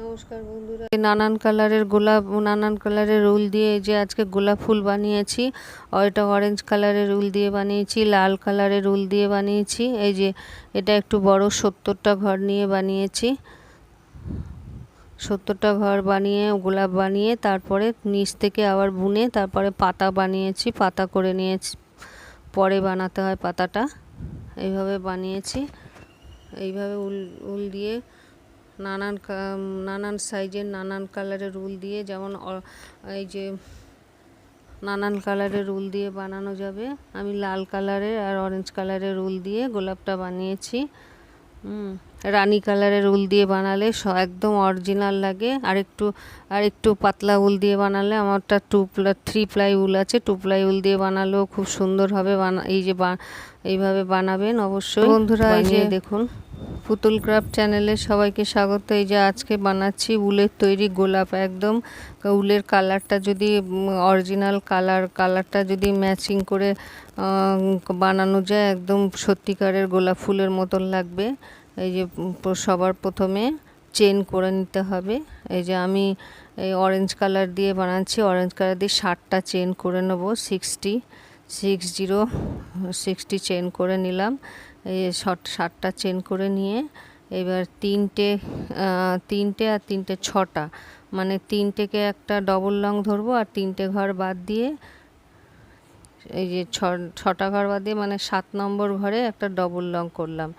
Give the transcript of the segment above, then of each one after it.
নমস্কার বন্ধুরা। নানান কালারের গোলাপ, নানান কালারের উল দিয়ে যে আজকে গোলাপ ফুল বানিয়েছি এটা অরেঞ্জ কালারের উল দিয়ে বানিয়েছি, লাল কালারের উল দিয়ে বানিয়েছি, এই যে এটা একটু বড় সত্তরটা ঘর নিয়ে বানিয়েছি। সত্তরটা ঘর বানিয়ে, গোলাপ বানিয়ে, তারপরে নিচ থেকে আবার বুনে তারপরে পাতা বানিয়েছি, পাতা করে নিয়েছি। পরে বানাতে হয় পাতাটা। এইভাবে বানিয়েছি। এইভাবে উল উল দিয়ে নানান নানান সাইজের নানান কালারের উল দিয়ে যেমন এই যে নানান কালারের উল দিয়ে বানানো যাবে। আমি লাল কালারের আর অরেঞ্জ কালারের উল দিয়ে গোলাপটা বানিয়েছি। রানী কালারের উল দিয়ে বানালে স একদম অরিজিনাল লাগে। আর একটু আর একটু পাতলা উল দিয়ে বানালে আমারটা টু প্লাই থ্রি প্লাই উল আছে। টু প্লাই উল দিয়ে বানালেও খুব সুন্দর হবে বানা এই যে এইভাবে বানাবেন অবশ্যই। বন্ধুরা এই যে দেখুন। পুতুল ক্রাফট চ্যানেলে সবাইকে স্বাগত। এই যে আজকে বানাচ্ছি উলের তৈরি গোলাপ একদম। উলের কালারটা যদি অরিজিনাল কালার, কালারটা যদি ম্যাচিং করে বানানো যায়, একদম সত্যিকারের গোলাপ ফুলের মতন লাগবে। এই যে সবার প্রথমে চেন করে নিতে হবে। এই যে আমি এই অরেঞ্জ কালার দিয়ে বানাচ্ছি। অরেঞ্জ কালার দিয়ে ষাটটা চেন করে নেব। Sixty six zero sixty chain করে নিলাম। এই ষাটটা চেন করে নিয়ে এবার তিনটে তিনটে আর তিনটে ছটা। মানে তিনটেকে একটা ডবল লং ধরবো আর তিনটে ঘর বাদ দিয়ে এই যে ছটা ঘর বাদ দিয়ে মানে সাত নম্বর ঘরে একটা ডবল লং করলাম।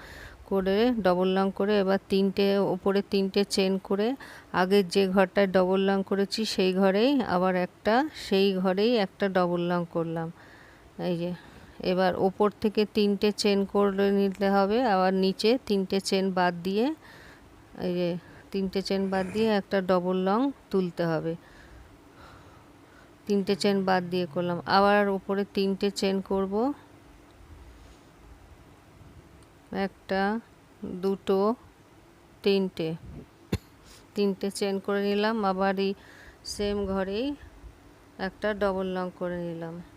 করে ডবল লং করে এবার তিনটে, ওপরে তিনটে চেন করে আগের যে ঘরটায় ডবল লং করেছি সেই ঘরেই আবার একটা, সেই ঘরেই একটা ডবল লং করলাম। এই যে এবার ওপর থেকে তিনটে চেন করে নিতে হবে, আবার নিচে তিনটে চেন বাদ দিয়ে, এই যে তিনটে চেন বাদ দিয়ে একটা ডবল লং তুলতে হবে। তিনটে চেন বাদ দিয়ে করলাম, আবার ওপরে তিনটে চেন করব। একটা, দুটো, তিনটে। তিনটে চেন করে নিলাম, আবার এই সেম ঘরেই একটা ডবল লং করে নিলাম।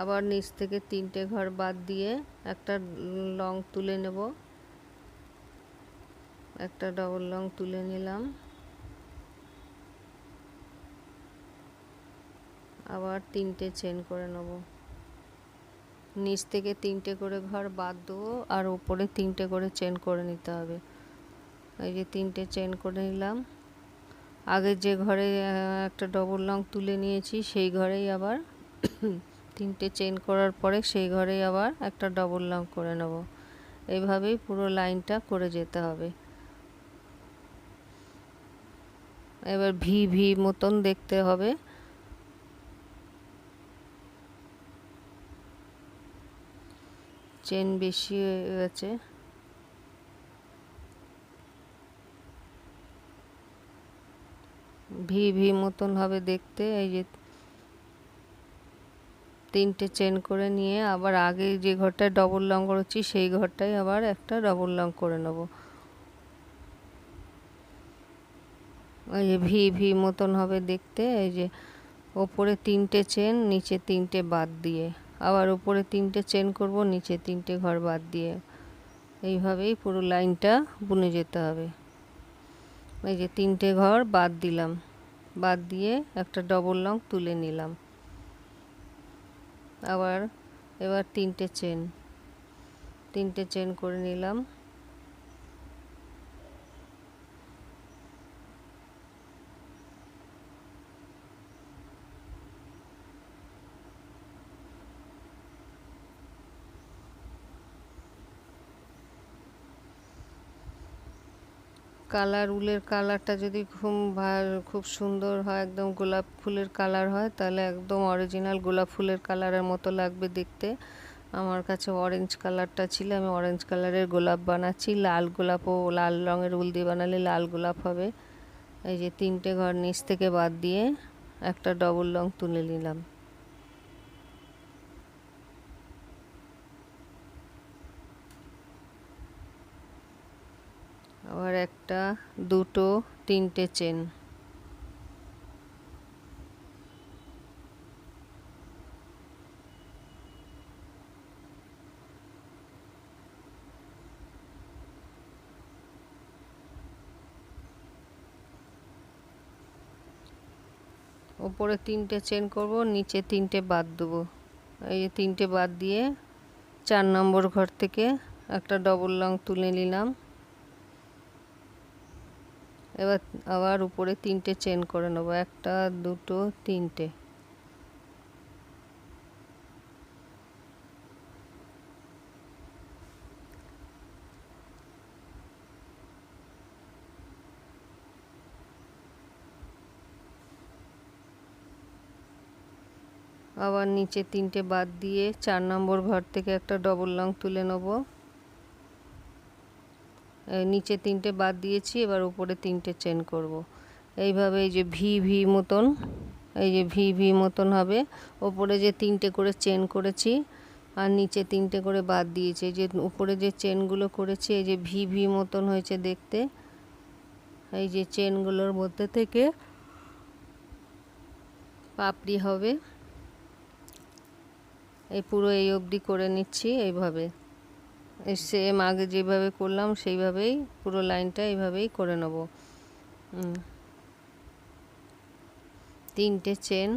আবার নিচ থেকে তিনটে ঘর বাদ দিয়ে একটা লং তুলে নেব। একটা ডবল লং তুলে নিলাম। আবার তিনটে চেন করে নেব। নিচ থেকে তিনটে করে ঘর বাদ দেবো আর ওপরে তিনটে করে চেন করে নিতে হবে। এই যে তিনটে চেন করে নিলাম। আগে যে ঘরে একটা ডবল লং তুলে নিয়েছি, সেই ঘরেই আবার তিনটে চেন করার পরে সেই ঘরেই আবার একটা ডবল লং করে নেব। এইভাবেই পুরো লাইনটা করে যেতে হবে। এবার ভি ভি মতন দেখতে হবে। চেন বেশি হয়ে গেছে। ভি ভি মতন হবে দেখতে, এই যে তিনটে চেন করে নিয়ে আবার আগে যে ঘরটায় ডবল লং করেছি, সেই ঘরটায় আবার একটা ডবল লং করে নেব। এই যে ভি ভি মতন হবে দেখতে, এই যে ওপরে তিনটে চেন নিচে তিনটে বাদ দিয়ে। আবার উপরে তিনটে চেন করব, নিচে তিনটে ঘর বাদ দিয়ে। এইভাবেই পুরো লাইনটা বুনে যেতে হবে। এই যে তিনটে ঘর বাদ দিলাম। বাদ দিয়ে একটা ডবল লং তুলে নিলাম। আবার এবার তিনটে চেন তিনটে চেন করে নিলাম। কালার, উলের কালারটা যদি খুব খুব সুন্দর হয়, একদম গোলাপ ফুলের কালার হয়, তাহলে একদম অরিজিনাল গোলাপ ফুলের কালারের মতো লাগবে দেখতে। আমার কাছে অরেঞ্জ কালারটা ছিল, আমি অরেঞ্জ কালারের গোলাপ বানাচ্ছি। লাল গোলাপও লাল রঙের উল দিয়ে বানালে লাল গোলাপ হবে। এই যে তিনটে ঘর নিচ থেকে বাদ দিয়ে একটা ডবল রং তুলে নিলাম। আবার একটা, দুটো, তিনটে চেন। ওপরে তিনটে চেন করব, নিচে তিনটে বাদ দেবো। এই তিনটে বাদ দিয়ে চার নম্বর ঘর থেকে একটা ডবল লং তুলে নিলাম। এবার আবার উপরে তিনটে চেন করে নেব। একটা, দুটো, তিনটে। আবার নিচে তিনটে বাদ দিয়ে চার নম্বর ঘর থেকে একটা ডবল লং তুলে নেব। নিচে তিনটে বাদ দিয়েছি, এবার উপরে তিনটে চেন করব। এইভাবে এই যে ভি ভি মতন, এই যে ভি ভি মতন হবে। ওপরে যে তিনটে করে চেন করেছি, আর নিচে তিনটে করে বাদ দিয়েছি। যে উপরে যে চেনগুলো করেছি, এই যে ভি ভি মতন হয়েছে দেখতে, এই যে চেনগুলোর মধ্যে থেকে পাপড়ি হবে। এই পুরো এই অবধি করে নিচ্ছি এইভাবে। সেম আগে যেভাবে করলাম, সেইভাবেই পুরো লাইনটা এইভাবেই করে নেব। তিনটে চেন।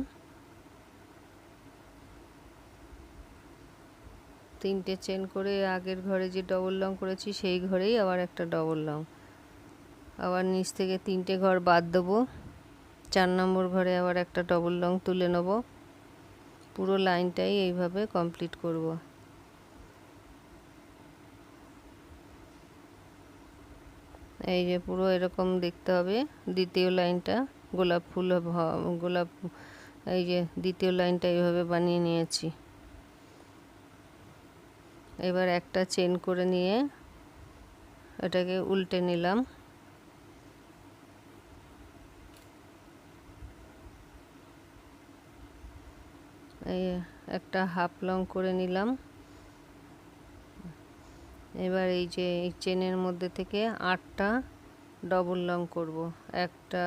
তিনটে চেন করে আগের ঘরে যে ডবল লং করেছি, সেই ঘরেই আবার একটা ডবল লং আবার নিচ থেকে তিনটে ঘর বাদ দেবো। চার নম্বর ঘরে আবার একটা ডবল লং তুলে নেব। পুরো লাইনটাই এইভাবে কমপ্লিট করব। এই যে পুরো এরকম দেখতে হবে। দ্বিতীয় লাইনটা গোলাপ ফুল গোলাপ, এই যে দ্বিতীয় লাইনটা এইভাবে বানিয়ে নিয়েছি। এবার একটা চেন করে নিয়ে এটাকে উল্টে নিলাম। এই একটা হাফ লং করে নিলাম। এবার এই যে এই চেনের মধ্যে থেকে আটটা ডবল লং করব। একটা,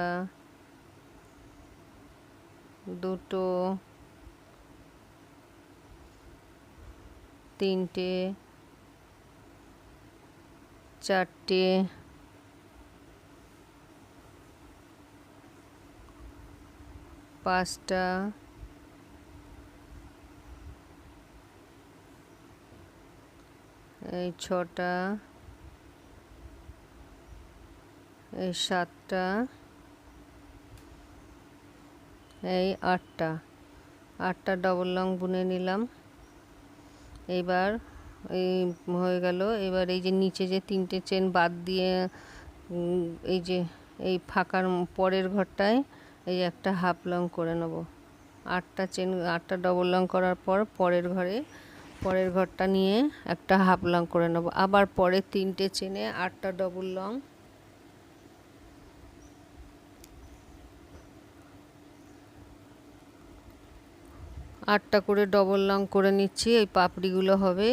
দুটো, তিনটে, চারটে, পাঁচটা এই ছটা, এই সাতটা, এই আটটা। আটটা ডবল লং বুনে নিলাম। এইবার এই হয়ে গেল। এবার এই যে নিচে যে তিনটে চেন বাদ দিয়ে এই যে এই ফাঁকার পরের ঘরটায় এই একটা হাফ লং করে নেব। আটটা চেন আটটা ডবল লং করার পর পরের ঘরে পরের ঘরটা নিয়ে একটা হাফ লং করে নেব। আবার পরের তিনটে চেনে আটটা ডবল লং। আটটা করে ডবল লং করে নিচ্ছি, এই পাপড়িগুলো হবে।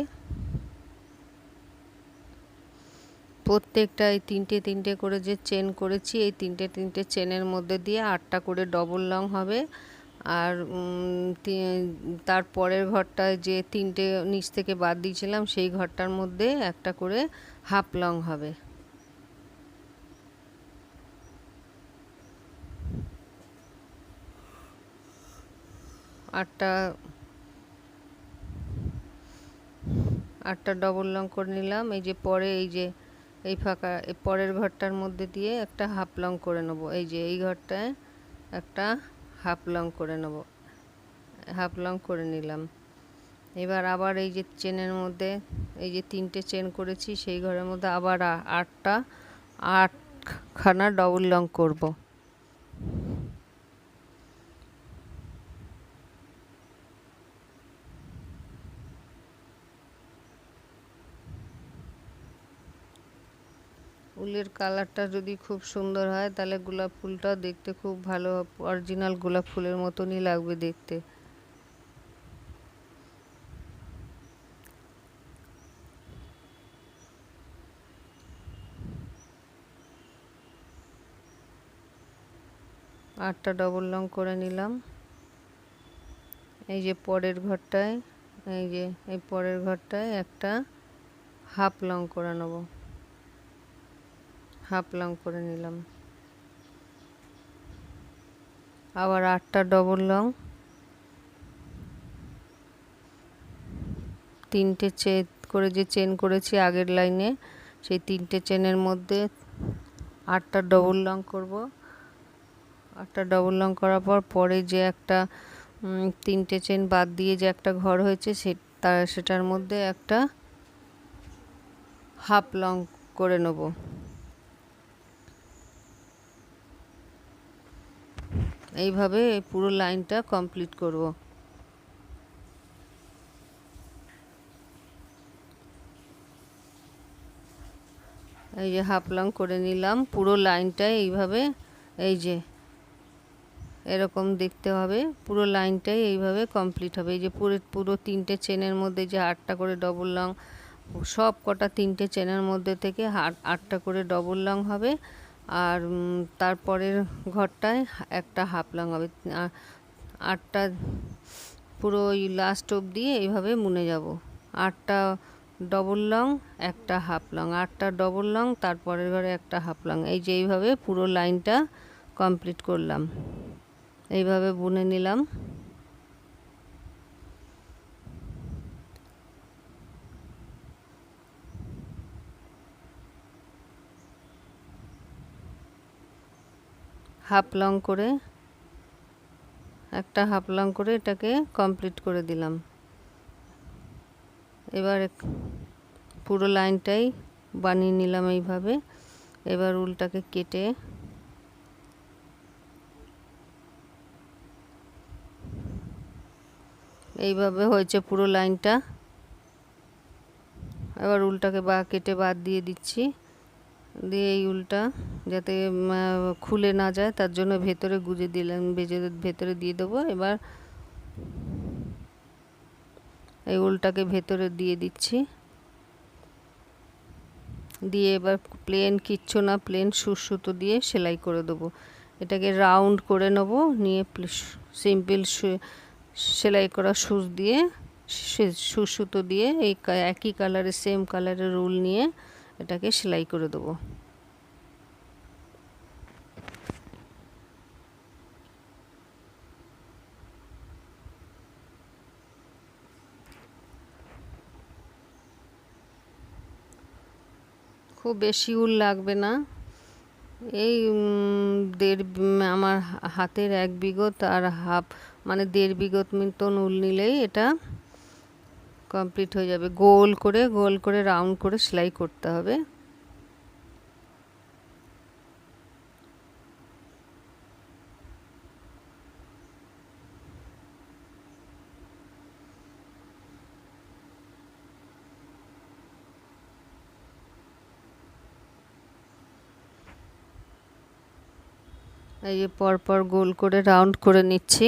প্রত্যেকটা এই তিনটে তিনটে করে যে চেন করেছি, এই তিনটে তিনটে চেনের মধ্যে দিয়ে আটটা করে ডবল লং হবে। আর তার পরের ঘরটায় যে তিনটে নিচ থেকে বাদ দিয়েছিলাম, সেই ঘরটার মধ্যে একটা করে হাফ লং হবে। আটটা আটটা ডবল লং করে নিলাম। এই যে পরে, এই যে, এই ফাঁকা পরের ঘরটার মধ্যে দিয়ে একটা হাফ লং করে নেব। এই যে, এই ঘরটায় একটা হাফ লং করে নেব। হাফ লং করে নিলাম। এবার আবার এই যে চেনের মধ্যে, এই যে তিনটে চেন করেছি, সেই ঘরের মধ্যে আবার আটটা আটখানা ডবল লং করব। ফুলের কালারটা যদি খুব সুন্দর হয়, তাহলে গোলাপ ফুলটাও দেখতে খুব ভালো। অরিজিনাল গোলাপ ফুলের মতনই লাগবে দেখতে। আটটা ডবল লং করে নিলাম। এই যে পরের ঘরটায়, এই যে এই পরের ঘরটায় একটা হাফ লং করে নেব। হাফ লং করে নিলাম। আবার আটটা ডবল লং। তিনটে চেন করে যে চেন করেছি আগের লাইনে সেই তিনটে চেনের মধ্যে আটটা ডবল লং করব। আটটা ডবল লং করার পর পরে যে একটা তিনটে চেন বাদ দিয়ে যে একটা ঘর হয়েছে, সে সেটার মধ্যে একটা হাফ লং করে নেব। এইভাবে পুরো লাইনটা কমপ্লিট করব। এই যে হাফ লং করে নিলাম, পুরো লাইনটাই এইভাবে, এই যে এরকম দেখতে হবে, পুরো লাইনটাই এইভাবে কমপ্লিট হবে। এই যে পুরো পুরো তিনটে চেনের মধ্যে যে আটটা করে ডবল লং সব কটা তিনটে চেনের মধ্যে থেকে আটটা করে ডবল লং হবে। আর তারপরের ঘরটায় একটা হাফ লং হবে। আটটা পুরো ওই লাস্ট অবধি এইভাবে মুনে যাব। আটটা ডবল লং একটা হাফ লং আটটা ডবল লং তারপরের ঘরে একটা হাফ লং এই যে এইভাবে পুরো লাইনটা কমপ্লিট করলাম। এইভাবে বুনে নিলাম। হাফ লং করে, একটা হাফ লং করে এটাকে কমপ্লিট করে দিলাম। এবার পুরো লাইনটাই বানিয়ে নিলাম এইভাবে। এবার উলটাকে কেটে এইভাবে হয়েছে পুরো লাইনটা। এবার উলটাকে বা, কেটে বাদ দিয়ে দিচ্ছি। দিয়ে এই উলটা যাতে খুলে না যায়, তার জন্য ভেতরে গুজে দিলাম, ভেজে ভেতরে দিয়ে দেবো। এবার এই উলটাকে ভেতরে দিয়ে দিচ্ছি। দিয়ে এবার প্লেন, কিচ্ছু না, প্লেন সুসুতো দিয়ে সেলাই করে দেবো। এটাকে রাউন্ড করে নেব, নিয়ে সিম্পল সেলাই করা সুচ দিয়ে সুসুতো দিয়ে এই একই কালারের সেম কালারের রুল নিয়ে এটাকে সেলাই করে দেবো। খুব বেশি উল লাগবে না। এই দেড় আমার হাতের এক বিগত আর হাফ মানে দেড় বিগত মতন উল নিলেই এটা কমপ্লিট হয়ে যাবে। গোল করে গোল করে রাউন্ড করে সেলাই করতে হবে। এই যে পরপর গোল করে রাউন্ড করে নিচ্ছি।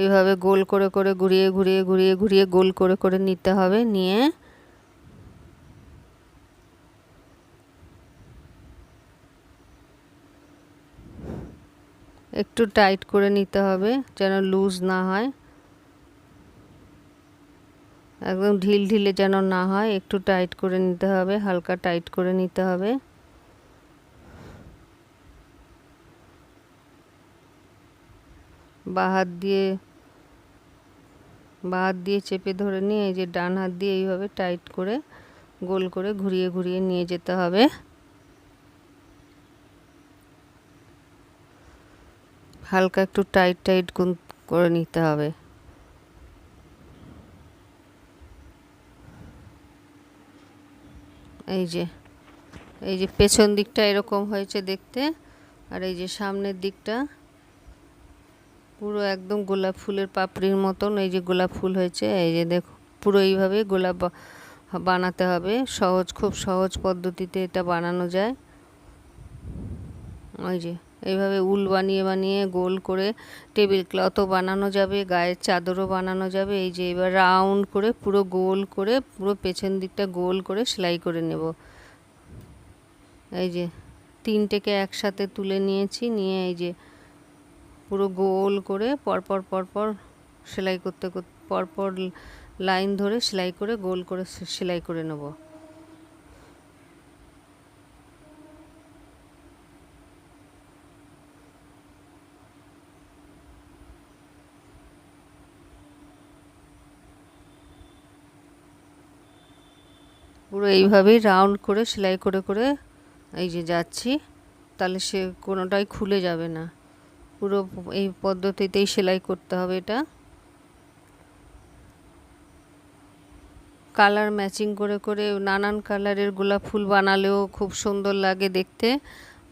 এইভাবে গোল করে করে ঘুরিয়ে ঘুরিয়ে ঘুরিয়ে ঘুরিয়ে গোল করে করে নিতে হবে। নিয়ে একটু টাইট করে নিতে হবে যেন লুজ না হয়। একদম ঢিল ঢিলে যেন না হয়, একটু টাইট করে নিতে হবে, হালকা টাইট করে নিতে হবে। বা হাত দিয়ে, বা হাত দিয়ে চেপে ধরে নিয়ে এই যে ডান হাত দিয়ে এইভাবে টাইট করে, গোল করে ঘুরিয়ে ঘুরিয়ে নিয়ে যেতে হবে। হালকা একটু টাইট টাইট করে নিতে হবে। এই যে এই যে পেছন দিকটা এরকম হয়েছে দেখতে, আর এই যে সামনের দিকটা পুরো একদম গোলাপ ফুলের পাপড়ির মতন এই যে গোলাপ ফুল হয়েছে, এই যে দেখো, পুরো এইভাবে গোলাপ বানাতে হবে। সহজ, খুব সহজ পদ্ধতিতে এটা বানানো যায়। ওই যে, এইভাবে উল বানিয়ে বানিয়ে গোল করে টেবিল ক্লথও বানানো যাবে, গায়ের চাদরও বানানো যাবে। এই যে এবার রাউন্ড করে পুরো গোল করে পুরো পেছন দিকটা গোল করে সেলাই করে নেব। এই যে, তিনটেকে একসাথে তুলে নিয়েছি, নিয়ে এই যে পুরো গোল করে পরপর পরপর সেলাই করতে করতে পরপর লাইন ধরে সেলাই করে গোল করে সেলাই করে নেব। পুরো এইভাবেই রাউন্ড করে সেলাই করে করে এই যে যাচ্ছি, তাহলে সে কোনোটাই খুলে যাবে না। পুরো এই পদ্ধতিতেই সেলাই করতে হবে এটা। কালার ম্যাচিং করে করে নানান কালারের গোলাপ ফুল বানালেও খুব সুন্দর লাগে দেখতে।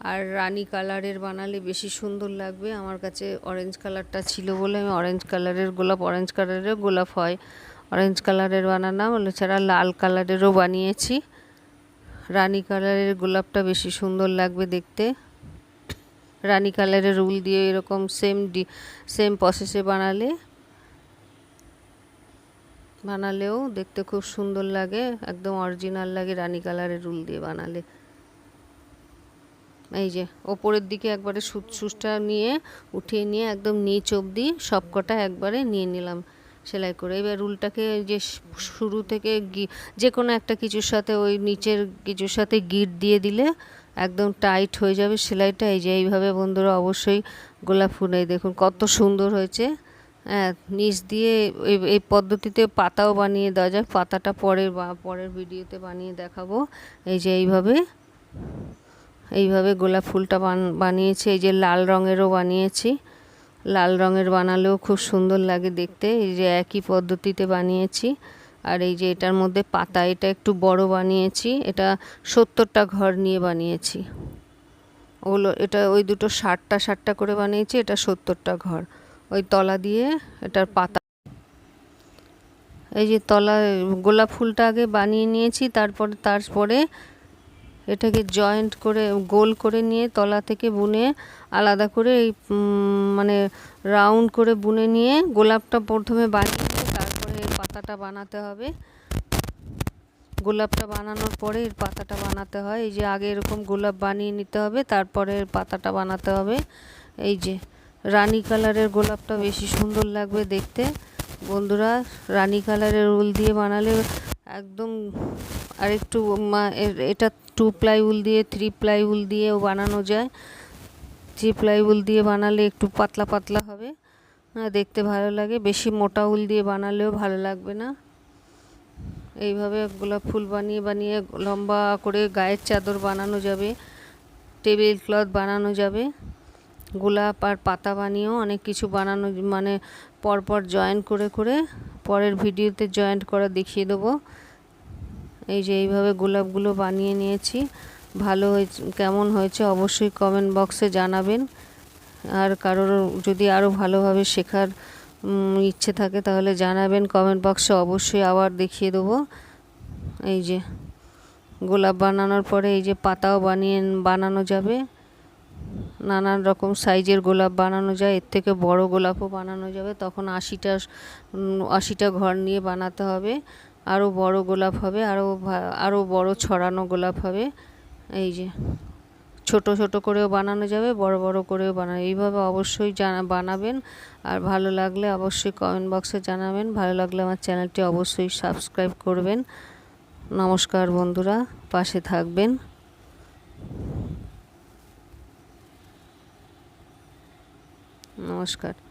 আর রানি কালারের বানালে বেশি সুন্দর লাগবে। আমার কাছে অরেঞ্জ কালারটা ছিল বলে আমি অরেঞ্জ কালারের গোলাপ অরেঞ্জ কালারের গোলাপ হয়। অরেঞ্জ কালারের বানালাম এছাড়া লাল কালারেরও বানিয়েছি। রানি কালারের গোলাপটা বেশি সুন্দর লাগবে দেখতে। রানি কালারের উল দিয়ে এরকম সেম ডি সেম প্রসেসে বানালে, বানালেও দেখতে খুব সুন্দর লাগে, একদম অরিজিনাল লাগে রানি কালারের রুল দিয়ে বানালে। এই যে, ওপরের দিকে একবারে সুচটা নিয়ে, উঠিয়ে নিয়ে একদম নিচ অবধি সবকটা একবারে নিয়ে নিলাম সেলাই করে। এবার রুলটাকে যে শুরু থেকে যে কোনো একটা কিছুর সাথে ওই নিচের কিছুর সাথে গিট দিয়ে দিলে একদম টাইট হয়ে যাবে সেলাইটা। এই যে এইভাবে বন্ধুরা অবশ্যই গোলাপ ফুল এই দেখুন কত সুন্দর হয়েছে। হ্যাঁ নিচ দিয়ে এই এই পদ্ধতিতে পাতাও বানিয়ে দেওয়া যায় পাতাটা পরের বা, পরের ভিডিওতে বানিয়ে দেখাবো। এই যে এইভাবে এইভাবে গোলাপ ফুলটা বানিয়েছি। এই যে লাল রঙেরও বানিয়েছি। লাল রঙের বানালেও খুব সুন্দর লাগে দেখতে। এই যে একই পদ্ধতিতে বানিয়েছি। আর এই যে এটার মধ্যে পাতা, এটা একটু বড় বানিয়েছি, এটা সত্তরটা ঘর নিয়ে বানিয়েছি। ওগুলো, এটা ওই দুটো ষাটটা ষাটটা করে বানিয়েছি, এটা সত্তরটা ঘর। ওই তলা দিয়ে এটার পাতা। এই যে তলা, গোলাপ ফুলটা আগে বানিয়ে নিয়েছি, তারপরে তারপরে এটাকে জয়েন্ট করে, গোল করে নিয়ে তলা থেকে বুনে আলাদা করে এই মানে রাউন্ড করে বুনে নিয়ে গোলাপটা প্রথমে বানিয়ে পাতাটা বানাতে হবে। গোলাপটা বানানোর পরে এর পাতাটা বানাতে হয়। এই যে আগে এরকম গোলাপ বানিয়ে নিতে হবে, তারপরে পাতাটা বানাতে হবে। এই যে রানী কালারের গোলাপটা বেশি সুন্দর লাগবে দেখতে। বন্ধুরা, রানী কালারের উল দিয়ে বানালে একদম আরেকটু এটা টু প্লাই উল দিয়ে থ্রি প্লাই উল দিয়েও বানানো যায়। থ্রি প্লাই উল দিয়ে বানালে একটু পাতলা পাতলা হবে। দেখতে ভালো লাগে। বেশি মোটা উল দিয়ে বানালেও ভালো লাগবে না। এইভাবে গোলাপ ফুল বানিয়ে বানিয়ে লম্বা করে গায়ের চাদর বানানো যাবে, টেবিল ক্লথ বানানো যাবে, গোলাপ আর পাতা বানিয়েও অনেক কিছু বানানো মানে পরপর জয়েন করে করে পরের ভিডিওতে জয়েন্ট করা দেখিয়ে দেবো। এই যে এইভাবে গোলাপগুলো বানিয়ে নিয়েছি। ভালো হয়েছে, কেমন হয়েছে অবশ্যই কমেন্ট বক্সে জানাবেন। আর কারোর যদি আরও ভালোভাবে শেখার ইচ্ছে থাকে তাহলে জানাবেন। কমেন্ট বক্সে অবশ্যই আবার দেখিয়ে দেবো। এই যে গোলাপ বানানোর পরে এই যে পাতাও বানিয়ে, বানানো যাবে। নানান রকম সাইজের গোলাপ বানানো যায়। এর থেকে বড় গোলাপও বানানো যাবে। তখন আশিটা আশিটা ঘর নিয়ে বানাতে হবে। আরও বড় গোলাপ হবে আরও আরও বড় ছড়ানো গোলাপ হবে। এই যে ছোট ছোট করেও বানানো যাবে, বড় বড় করেও বানানো এইভাবে অবশ্যই জানা, বানাবেন। আর ভালো লাগলে অবশ্যই কমেন্ট বক্সে জানাবেন। ভালো লাগলে আমার চ্যানেলটি অবশ্যই সাবস্ক্রাইব করবেন। নমস্কার বন্ধুরা, পাশে থাকবেন। নমস্কার।